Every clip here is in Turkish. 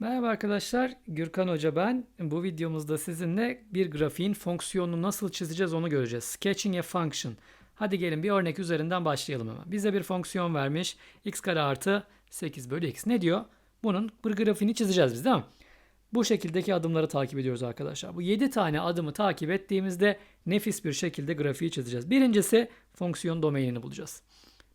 Merhaba arkadaşlar, Gürkan Hoca ben. Bu videomuzda sizinle bir grafiğin fonksiyonunu nasıl çizeceğiz onu göreceğiz. Sketching a function. Hadi gelin bir örnek üzerinden başlayalım hemen. Bize bir fonksiyon vermiş. x kare artı 8 bölü x. Ne diyor? Bunun bir grafiğini çizeceğiz biz değil mi? Bu şekildeki adımları takip ediyoruz arkadaşlar. Bu 7 tane adımı takip ettiğimizde nefis bir şekilde grafiği çizeceğiz. Birincisi fonksiyon domainini bulacağız.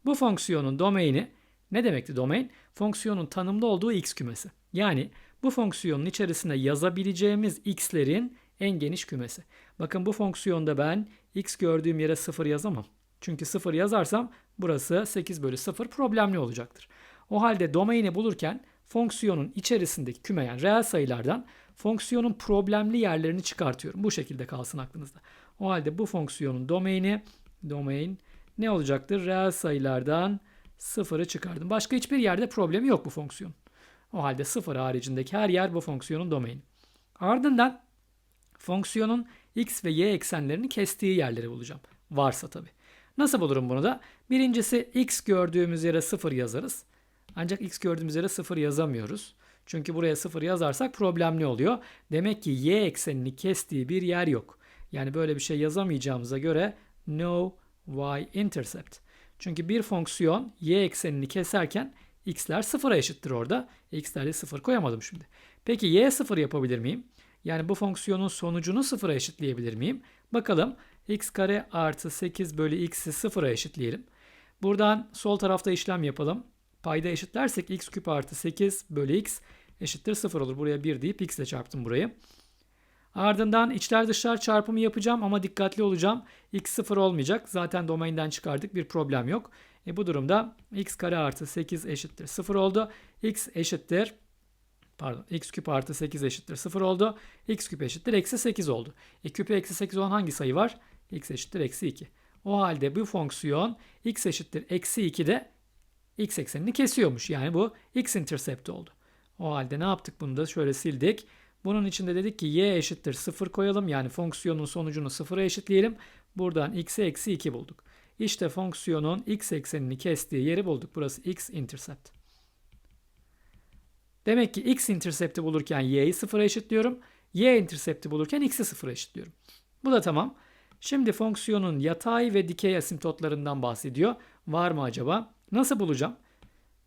Bu fonksiyonun domaini ne demekti domain? Fonksiyonun tanımlı olduğu x kümesi. Yani bu fonksiyonun içerisine yazabileceğimiz x'lerin en geniş kümesi. Bakın bu fonksiyonda ben x gördüğüm yere 0 yazamam. Çünkü 0 yazarsam burası 8 bölü 0 problemli olacaktır. O halde domaini bulurken fonksiyonun içerisindeki küme yani reel sayılardan fonksiyonun problemli yerlerini çıkartıyorum. Bu şekilde kalsın aklınızda. O halde bu fonksiyonun domaini domain ne olacaktır? Reel sayılardan sıfırı çıkardım. Başka hiçbir yerde problemi yok bu fonksiyon. O halde sıfır haricindeki her yer bu fonksiyonun domaini. Ardından fonksiyonun x ve y eksenlerini kestiği yerleri bulacağım. Varsa tabi. Nasıl bulurum bunu da? Birincisi x gördüğümüz yere 0 yazarız. Ancak x gördüğümüz yere 0 yazamıyoruz. Çünkü buraya 0 yazarsak problemli oluyor. Demek ki y eksenini kestiği bir yer yok. Yani böyle bir şey yazamayacağımıza göre no y intercept. Çünkü bir fonksiyon y eksenini keserken x'ler sıfıra eşittir orada. x'lerde sıfır koyamadım şimdi. Peki y sıfır yapabilir miyim? Yani bu fonksiyonun sonucunu sıfıra eşitleyebilir miyim? Bakalım x kare artı 8 bölü x'i sıfıra eşitleyelim. Buradan sol tarafta işlem yapalım. Payda eşitlersek x küp artı 8 bölü x eşittir 0 olur. Buraya 1 deyip x ile çarptım burayı. Ardından içler dışlar çarpımı yapacağım ama dikkatli olacağım. x 0 olmayacak. Zaten domainden çıkardık bir problem yok. E bu durumda x kare artı 8 eşittir 0 oldu. x eşittir pardon x küp artı 8 eşittir 0 oldu. x küp eşittir eksi 8 oldu. E küpü eksi 8 olan hangi sayı var? x eşittir eksi 2. O halde bu fonksiyon x eşittir eksi 2'de x eksenini kesiyormuş. Yani bu x intercept oldu. O halde ne yaptık bunu da şöyle sildik. Bunun içinde dedik ki y eşittir 0 koyalım. Yani fonksiyonun sonucunu 0'a eşitleyelim. Buradan x'e eksi 2 bulduk. İşte fonksiyonun x eksenini kestiği yeri bulduk. Burası x intercept. Demek ki x intercept'i bulurken y'yi 0'a eşitliyorum. y intercept'i bulurken x'i 0'a eşitliyorum. Bu da tamam. Şimdi fonksiyonun yatay ve dikey asimptotlarından bahsediyor. Var mı acaba? Nasıl bulacağım?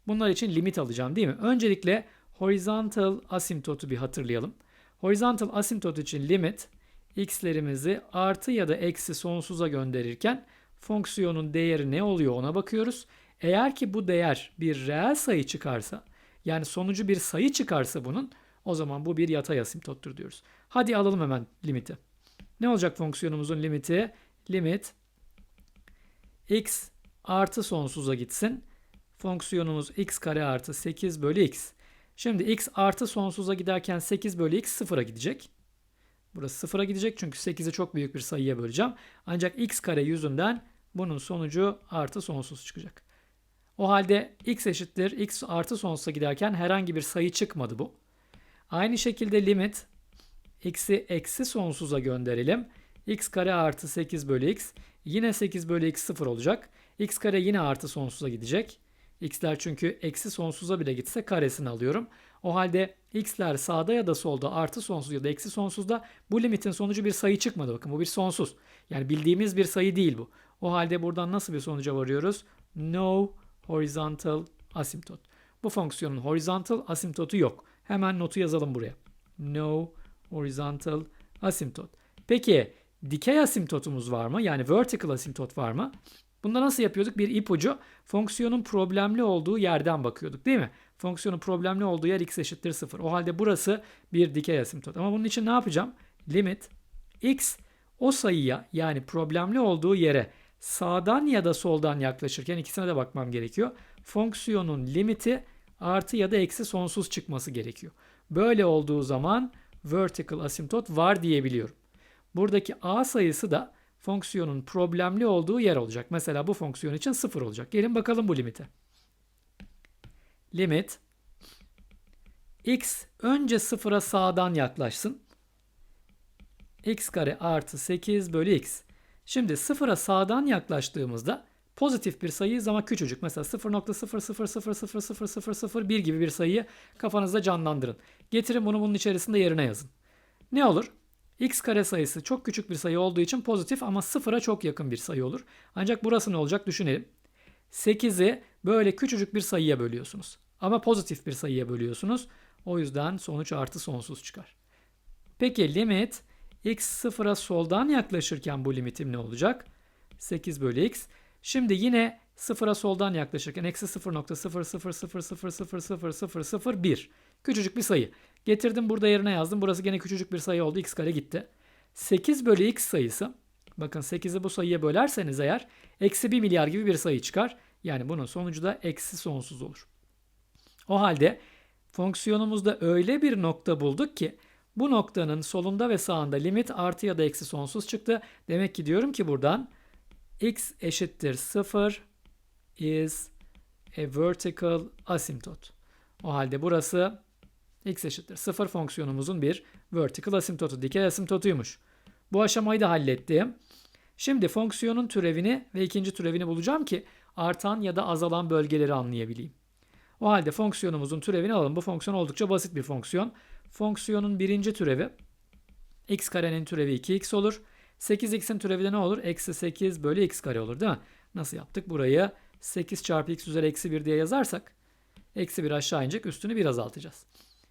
Bunlar için limit alacağım değil mi? Öncelikle horizontal asimtotu bir hatırlayalım. Horizontal asimtot için limit x'lerimizi artı ya da eksi sonsuza gönderirken fonksiyonun değeri ne oluyor ona bakıyoruz. Eğer ki bu değer bir reel sayı çıkarsa yani sonucu bir sayı çıkarsa bunun o zaman bu bir yatay asimptottur diyoruz. Hadi alalım hemen limiti. Ne olacak fonksiyonumuzun limiti? Limit x artı sonsuza gitsin. Fonksiyonumuz x kare artı 8 bölü x. Şimdi x artı sonsuza giderken 8 bölü x sıfıra gidecek. Burası sıfıra gidecek çünkü 8'i çok büyük bir sayıya böleceğim. Ancak x kare yüzünden bunun sonucu artı sonsuz çıkacak. O halde x eşittir x artı sonsuza giderken herhangi bir sayı çıkmadı bu. Aynı şekilde limit x'i eksi sonsuza gönderelim. x kare artı 8 bölü x. Yine 8 bölü x 0 olacak. x kare yine artı sonsuza gidecek. x'ler çünkü eksi sonsuza bile gitse karesini alıyorum. O halde x'ler sağda ya da solda artı sonsuz ya da eksi sonsuzda bu limitin sonucu bir sayı çıkmadı. Bakın bu bir sonsuz. Yani bildiğimiz bir sayı değil bu. O halde buradan nasıl bir sonuca varıyoruz? No horizontal asymptot. Bu fonksiyonun horizontal asymptotu yok. Hemen notu yazalım buraya. No horizontal asymptot. Peki dikey asymptotumuz var mı? Yani vertical asymptot var mı? Bunda nasıl yapıyorduk? Bir ipucu fonksiyonun problemli olduğu yerden bakıyorduk değil mi? Fonksiyonun problemli olduğu yer x eşittir 0. O halde burası bir dikey asymptot. Ama bunun için ne yapacağım? Limit x o sayıya yani problemli olduğu yere sağdan ya da soldan yaklaşırken ikisine de bakmam gerekiyor. Fonksiyonun limiti artı ya da eksi sonsuz çıkması gerekiyor. Böyle olduğu zaman vertical asymptot var diyebiliyorum. Buradaki a sayısı da fonksiyonun problemli olduğu yer olacak. Mesela bu fonksiyon için 0 olacak. Gelin bakalım bu limite. Limit x önce 0'a sağdan yaklaşsın. x kare artı 8 bölü x. Şimdi 0'a sağdan yaklaştığımızda pozitif bir sayıyız ama küçücük. Mesela 0.000000001 gibi bir sayıyı kafanızda canlandırın. Getirin bunu bunun içerisinde yerine yazın. Ne olur? x kare sayısı çok küçük bir sayı olduğu için pozitif ama sıfıra çok yakın bir sayı olur. Ancak burası ne olacak düşünelim. 8'i böyle küçücük bir sayıya bölüyorsunuz. Ama pozitif bir sayıya bölüyorsunuz. O yüzden sonuç artı sonsuz çıkar. Peki limit x sıfıra soldan yaklaşırken bu limitim ne olacak? 8 bölü x. Şimdi yine sıfıra soldan yaklaşırken eksi 0.000000001 küçücük bir sayı. Getirdim burada yerine yazdım. Burası gene küçücük bir sayı oldu. x kare gitti. 8 bölü x sayısı bakın 8'i bu sayıya bölerseniz eğer eksi 1 milyar gibi bir sayı çıkar. Yani bunun sonucu da eksi sonsuz olur. O halde fonksiyonumuzda öyle bir nokta bulduk ki bu noktanın solunda ve sağında limit artı ya da eksi sonsuz çıktı. Demek ki diyorum ki buradan x eşittir 0 is a vertical asymptote. O halde burası x eşittir 0 fonksiyonumuzun bir vertical asymptotu, dikey asymptotuymuş. Bu aşamayı da hallettim. Şimdi fonksiyonun türevini ve ikinci türevini bulacağım ki artan ya da azalan bölgeleri anlayabileyim. O halde fonksiyonumuzun türevini alalım. Bu fonksiyon oldukça basit bir fonksiyon. Fonksiyonun birinci türevi x karenin türevi 2x olur. 8x'in türevi de ne olur? Eksi 8 bölü x kare olur değil mi? Nasıl yaptık? Burayı 8 çarpı x üzeri eksi 1 diye yazarsak eksi 1 aşağı inecek üstünü 1 azaltacağız.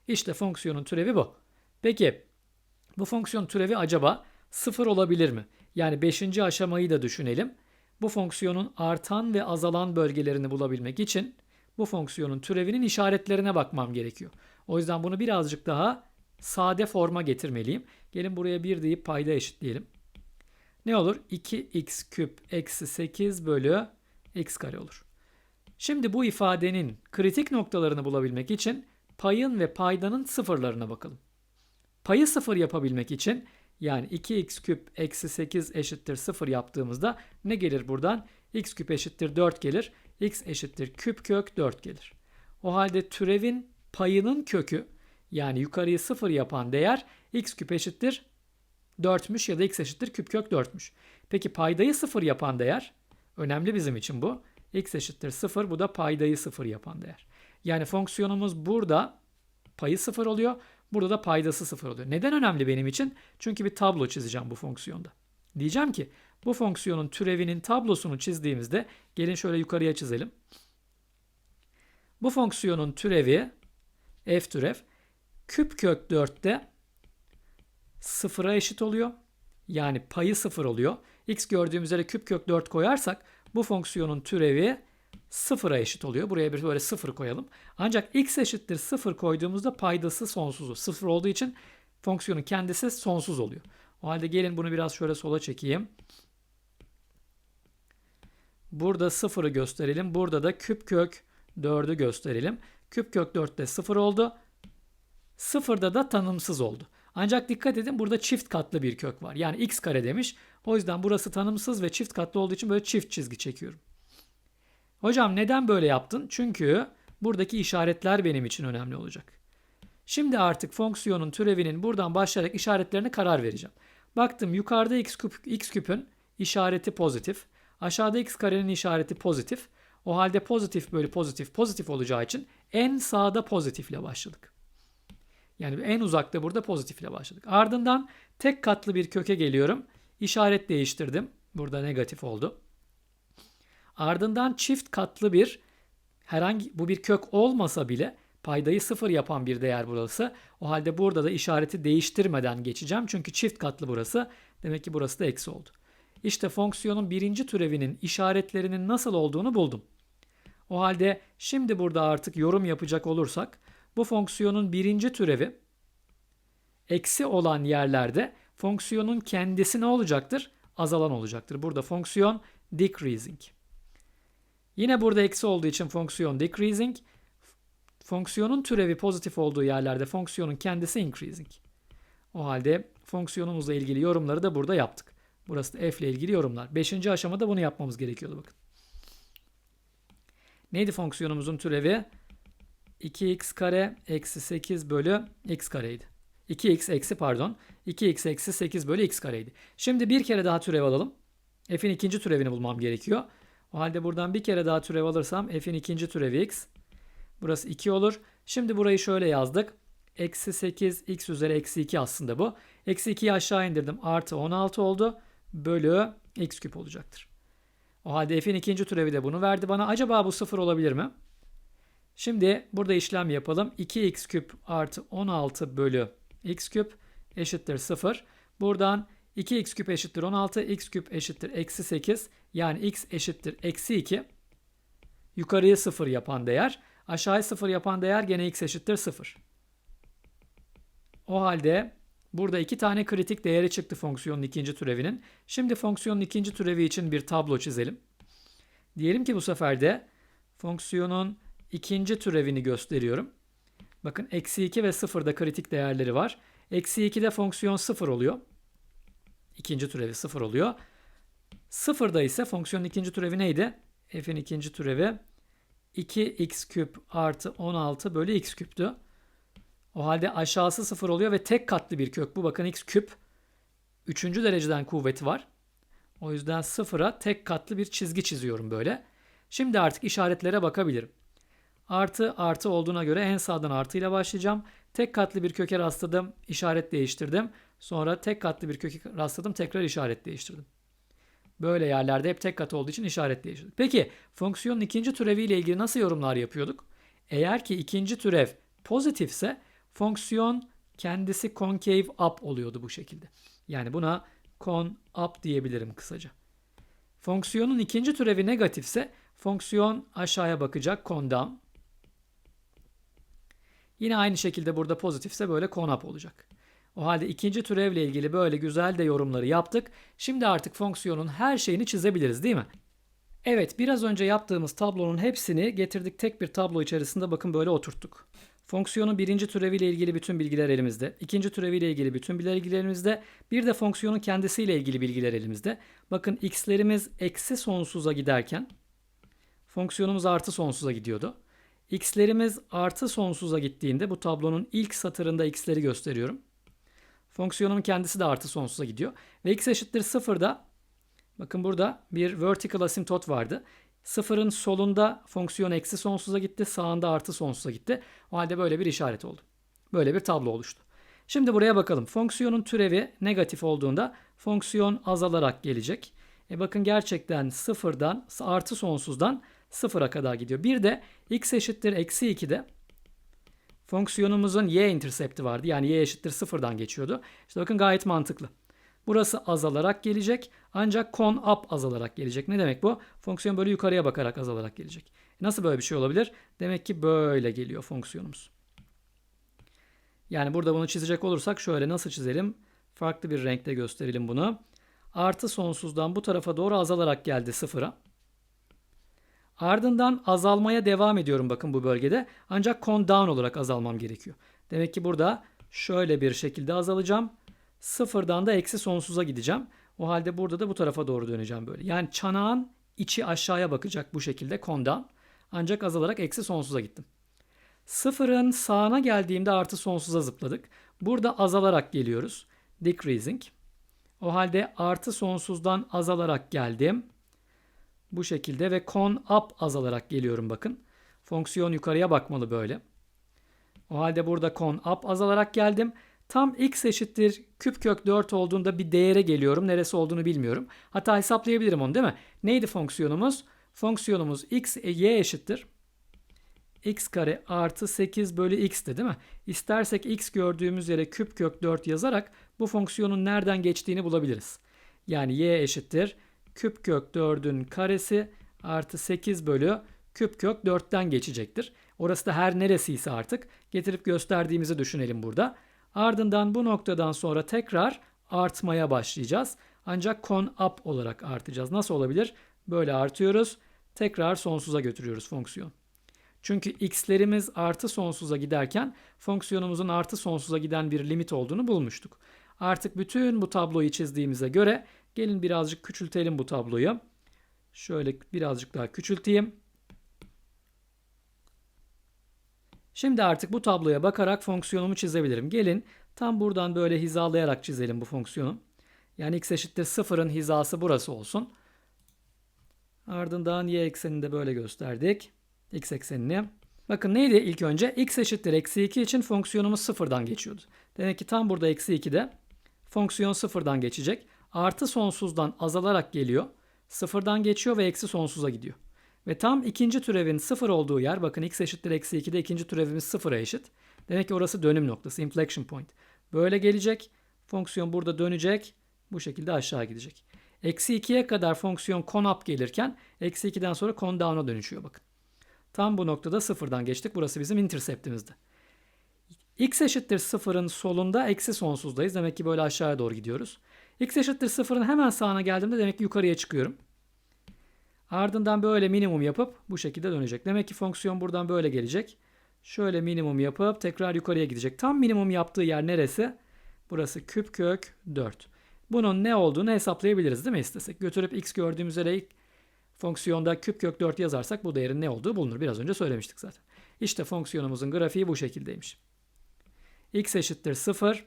İşte fonksiyonun türevi bu. Peki bu fonksiyon türevi acaba 0 olabilir mi? Yani 5. aşamayı da düşünelim. Bu fonksiyonun artan ve azalan bölgelerini bulabilmek için bu fonksiyonun türevinin işaretlerine bakmam gerekiyor. O yüzden bunu birazcık daha sade forma getirmeliyim. Gelin buraya 1 deyip payda eşitleyelim. Ne olur? 2x küp eksi 8 bölü x kare olur. Şimdi bu ifadenin kritik noktalarını bulabilmek için payın ve paydanın sıfırlarına bakalım. Payı sıfır yapabilmek için yani 2x küp eksi 8 eşittir 0 yaptığımızda ne gelir buradan? x küp eşittir 4 gelir. x eşittir küp kök 4 gelir. O halde türevin payının kökü yani yukarıyı 0 yapan değer x küp eşittir 4'müş ya da x eşittir küp kök 4'müş. Peki paydayı 0 yapan değer önemli bizim için bu. x eşittir 0 bu da paydayı 0 yapan değer. Yani fonksiyonumuz burada payı 0 oluyor. Burada da paydası 0 oluyor. Neden önemli benim için? Çünkü bir tablo çizeceğim bu fonksiyonda. Diyeceğim ki bu fonksiyonun türevinin tablosunu çizdiğimizde gelin şöyle yukarıya çizelim. Bu fonksiyonun türevi f türev küp kök 4'te sıfıra eşit oluyor. Yani payı sıfır oluyor. x gördüğümüz yere küp kök 4 koyarsak bu fonksiyonun türevi sıfıra eşit oluyor. Buraya bir böyle sıfır koyalım. Ancak x eşittir sıfır koyduğumuzda paydası sonsuz. Sıfır olduğu için fonksiyonun kendisi sonsuz oluyor. O halde gelin bunu biraz şöyle sola çekeyim. Burada sıfırı gösterelim. Burada da küp kök 4'ü gösterelim. Küp kök 4 de sıfır oldu. Sıfırda da tanımsız oldu. Ancak dikkat edin burada çift katlı bir kök var. Yani x kare demiş. O yüzden burası tanımsız ve çift katlı olduğu için böyle çift çizgi çekiyorum. Hocam neden böyle yaptın? Çünkü buradaki işaretler benim için önemli olacak. Şimdi artık fonksiyonun türevinin buradan başlayarak işaretlerine karar vereceğim. Baktım yukarıda x, küp, x küpün işareti pozitif. Aşağıda x karenin işareti pozitif. O halde pozitif bölü pozitif pozitif olacağı için en sağda pozitifle başladık. Yani en uzakta burada pozitifle başladık. Ardından tek katlı bir köke geliyorum. İşaret değiştirdim. Burada negatif oldu. Ardından çift katlı bir herhangi bu bir kök olmasa bile paydayı sıfır yapan bir değer burası. O halde burada da işareti değiştirmeden geçeceğim. Çünkü çift katlı burası. Demek ki burası da eksi oldu. İşte fonksiyonun birinci türevinin işaretlerinin nasıl olduğunu buldum. O halde şimdi burada artık yorum yapacak olursak bu fonksiyonun birinci türevi eksi olan yerlerde fonksiyonun kendisi ne olacaktır? Azalan olacaktır. Burada fonksiyon decreasing. Yine burada eksi olduğu için fonksiyon decreasing. Fonksiyonun türevi pozitif olduğu yerlerde fonksiyonun kendisi increasing. O halde fonksiyonumuzla ilgili yorumları da burada yaptık. Burası da f ile ilgili yorumlar. Beşinci aşamada bunu yapmamız gerekiyordu bakın. Neydi fonksiyonumuzun türevi? 2x kare eksi 8 bölü x kareydi. 2x eksi pardon 2x eksi 8 bölü x kareydi. Şimdi bir kere daha türev alalım. f'in ikinci türevini bulmam gerekiyor. O halde buradan bir kere daha türev alırsam f'in ikinci türevi x. Burası 2 olur. Şimdi burayı şöyle yazdık. Eksi 8 x üzeri eksi 2 aslında bu. Eksi 2'yi aşağı indirdim. Artı 16 oldu. Bölü x küp olacaktır. O halde f'in ikinci türevi de bunu verdi bana. Acaba bu sıfır olabilir mi? Şimdi burada işlem yapalım. 2x küp artı 16 bölü x küp eşittir 0. Buradan 2x küp eşittir 16, x küp eşittir eksi 8. Yani x eşittir eksi 2. Yukarıyı 0 yapan değer. Aşağıyı 0 yapan değer gene x eşittir 0. O halde burada iki tane kritik değeri çıktı fonksiyonun ikinci türevinin. Şimdi fonksiyonun ikinci türevi için bir tablo çizelim. Diyelim ki bu sefer de fonksiyonun ikinci türevini gösteriyorum. Bakın eksi 2 ve 0'da kritik değerleri var. Eksi 2'de fonksiyon 0 oluyor. İkinci türevi 0 oluyor. 0'da ise fonksiyonun ikinci türevi neydi? f'in ikinci türevi 2x küp artı 16 bölü x küptü. O halde aşağısı 0 oluyor ve tek katlı bir kök. Bu bakın x küp. Üçüncü dereceden kuvveti var. O yüzden sıfıra tek katlı bir çizgi çiziyorum böyle. Şimdi artık işaretlere bakabilirim. Artı artı olduğuna göre en sağdan artıyla başlayacağım. Tek katlı bir köke rastladım, işaret değiştirdim. Sonra tek katlı bir köke rastladım, tekrar işaret değiştirdim. Böyle yerlerde hep tek kat olduğu için işaret değiştirdim. Peki fonksiyonun ikinci türeviyle ilgili nasıl yorumlar yapıyorduk? Eğer ki ikinci türev pozitifse fonksiyon kendisi concave up oluyordu bu şekilde. Yani buna con up diyebilirim kısaca. Fonksiyonun ikinci türevi negatifse fonksiyon aşağıya bakacak con down. Yine aynı şekilde burada pozitifse böyle con up olacak. O halde ikinci türevle ilgili böyle güzel de yorumları yaptık. Şimdi artık fonksiyonun her şeyini çizebiliriz değil mi? Evet biraz önce yaptığımız tablonun hepsini getirdik tek bir tablo içerisinde bakın böyle oturttuk. Fonksiyonun birinci türeviyle ilgili bütün bilgiler elimizde. ikinci türeviyle ilgili bütün bilgiler elimizde. Bir de fonksiyonun kendisiyle ilgili bilgiler elimizde. Bakın x'lerimiz eksi sonsuza giderken fonksiyonumuz artı sonsuza gidiyordu. x'lerimiz artı sonsuza gittiğinde bu tablonun ilk satırında x'leri gösteriyorum. Fonksiyonun kendisi de artı sonsuza gidiyor. Ve x eşittir sıfırda bakın burada bir vertical asymptot vardı. Sıfırın solunda fonksiyon eksi sonsuza gitti. Sağında artı sonsuza gitti. O halde böyle bir işaret oldu. Böyle bir tablo oluştu. Şimdi buraya bakalım. Fonksiyonun türevi negatif olduğunda fonksiyon azalarak gelecek. E bakın gerçekten sıfırdan artı sonsuzdan sıfıra kadar gidiyor. Bir de x eşittir eksi 2'de fonksiyonumuzun y intersepti vardı. Yani y eşittir sıfırdan geçiyordu. İşte bakın gayet mantıklı. Burası azalarak gelecek. Ancak con up azalarak gelecek. Ne demek bu? Fonksiyon böyle yukarıya bakarak azalarak gelecek. Nasıl böyle bir şey olabilir? Demek ki böyle geliyor fonksiyonumuz. Yani burada bunu çizecek olursak şöyle nasıl çizelim? Farklı bir renkte gösterelim bunu. Artı sonsuzdan bu tarafa doğru azalarak geldi sıfıra. Ardından azalmaya devam ediyorum bakın bu bölgede. Ancak con down olarak azalmam gerekiyor. Demek ki burada şöyle bir şekilde azalacağım. Sıfırdan da eksi sonsuza gideceğim. O halde burada da bu tarafa doğru döneceğim böyle. Yani çanağın içi aşağıya bakacak bu şekilde kondan. Ancak azalarak eksi sonsuza gittim. Sıfırın sağına geldiğimde artı sonsuza zıpladık. Burada azalarak geliyoruz. Decreasing. O halde artı sonsuzdan azalarak geldim. Bu şekilde ve con up azalarak geliyorum bakın. Fonksiyon yukarıya bakmalı böyle. O halde burada con up azalarak geldim. Tam x eşittir küp kök 4 olduğunda bir değere geliyorum. Neresi olduğunu bilmiyorum. Hatta hesaplayabilirim onu değil mi? Neydi fonksiyonumuz? Fonksiyonumuz x e, y eşittir. x kare artı 8 bölü x'ti değil mi? İstersek x gördüğümüz yere küp kök 4 yazarak bu fonksiyonun nereden geçtiğini bulabiliriz. Yani y eşittir küp kök 4'ün karesi artı 8 bölü küp kök 4'ten geçecektir. Orası da her neresiyse artık getirip gösterdiğimizi düşünelim burada. Ardından bu noktadan sonra tekrar artmaya başlayacağız. Ancak con up olarak artacağız. Nasıl olabilir? Böyle artıyoruz. Tekrar sonsuza götürüyoruz fonksiyon. Çünkü x'lerimiz artı sonsuza giderken fonksiyonumuzun artı sonsuza giden bir limit olduğunu bulmuştuk. Artık bütün bu tabloyu çizdiğimize göre gelin birazcık küçültelim bu tabloyu. Şöyle birazcık daha küçülteyim. Şimdi artık bu tabloya bakarak fonksiyonumu çizebilirim. Gelin tam buradan böyle hizalayarak çizelim bu fonksiyonu. Yani x eşittir sıfırın hizası burası olsun. Ardından y eksenini de böyle gösterdik. X eksenini. Bakın neydi ilk önce? x eşittir eksi 2 için fonksiyonumuz sıfırdan geçiyordu. Demek ki tam burada eksi 2'de fonksiyon sıfırdan geçecek. Artı sonsuzdan azalarak geliyor. Sıfırdan geçiyor ve eksi sonsuza gidiyor. Ve tam ikinci türevin sıfır olduğu yer bakın x eşittir eksi 2'de ikinci türevimiz sıfıra eşit. Demek ki orası dönüm noktası, inflection point. Böyle gelecek. Fonksiyon burada dönecek. Bu şekilde aşağı gidecek. Eksi 2'ye kadar fonksiyon con up gelirken eksi 2'den sonra con down'a dönüşüyor bakın. Tam bu noktada sıfırdan geçtik. Burası bizim interceptimizdi. x eşittir sıfırın solunda eksi sonsuzdayız. Demek ki böyle aşağıya doğru gidiyoruz. X eşittir sıfırın hemen sağına geldiğimde demek ki yukarıya çıkıyorum. Ardından böyle minimum yapıp bu şekilde dönecek. Demek ki fonksiyon buradan böyle gelecek. Şöyle minimum yapıp tekrar yukarıya gidecek. Tam minimum yaptığı yer neresi? Burası küp kök 4. Bunun ne olduğunu hesaplayabiliriz değil mi istesek? Götürüp x gördüğümüz yere fonksiyonda küp kök 4 yazarsak bu değerin ne olduğu bulunur. Biraz önce söylemiştik zaten. İşte fonksiyonumuzun grafiği bu şekildeymiş. x eşittir 0.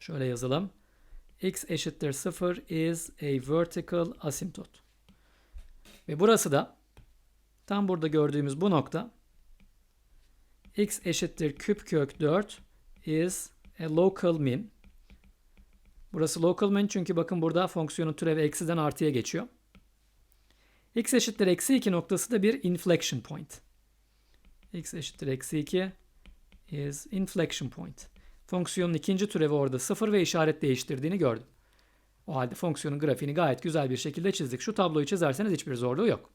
Şöyle yazalım. X eşittir 0 is a vertical asymptote. Ve burası da tam burada gördüğümüz bu nokta x eşittir küp kök 4 is a local min. Burası local min çünkü bakın burada fonksiyonun türevi eksiden artıya geçiyor. x eşittir eksi 2 noktası da bir inflection point. x eşittir eksi 2 is inflection point. Fonksiyonun ikinci türevi orada 0 ve işaret değiştirdiğini gördüm. O halde fonksiyonun grafiğini gayet güzel bir şekilde çizdik. Şu tabloyu çizerseniz hiçbir zorluğu yok.